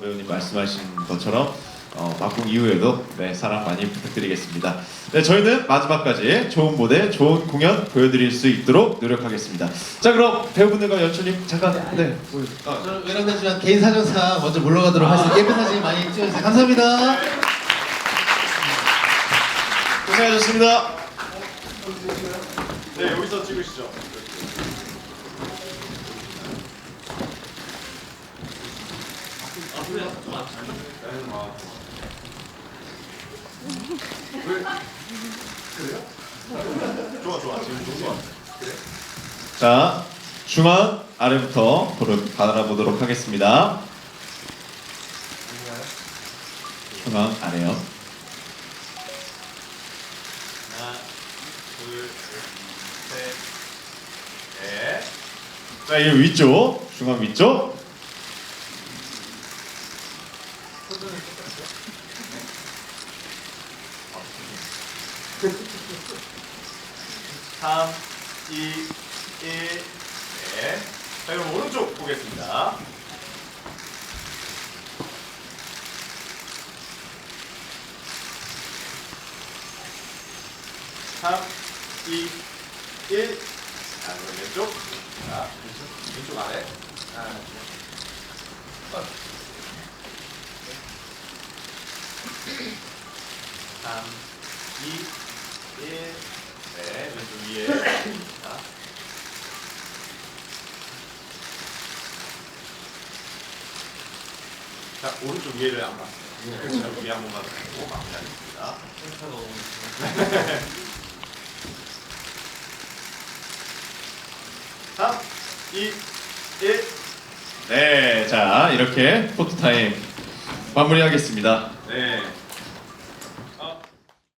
이상원 배우님 말씀하신 것처럼 어, 막공 이후에도 네, 사랑 많이 부탁드리겠습니다. 네, 저희는 마지막까지 좋은 무대, 좋은 공연 보여드릴 수 있도록 노력하겠습니다. 자, 그럼 배우분들과 연출님 잠깐 네, 보여- 아, 저는 외람되지만 개인 사진사 먼저 물러가도록 하겠습니다. 예쁜 사진 많이 찍어주세요. 감사합니다. 고생하셨습니다. 네, 여기서 찍으시죠. 자 중앙 아래부터 보러 바라보도록 하겠습니다. 중앙 아래요. 자, 이 위쪽, 중앙 위쪽. 삼, 이, 일, 네. 자, 그럼 오른쪽 보겠습니다. 삼, 이, 일. 자, 그럼 왼쪽. 자, 왼쪽, 왼쪽 아래. 하나, 둘. 삼, 이, 일. 네, 왼쪽 위에. 자. 자, 오른쪽 위에를 안 봤어요. 왼쪽 위에 한 번만 보고 마무리하겠습니다. 삼, 이, 일. 네, 자 이렇게 포토 타임 마무리하겠습니다. 네,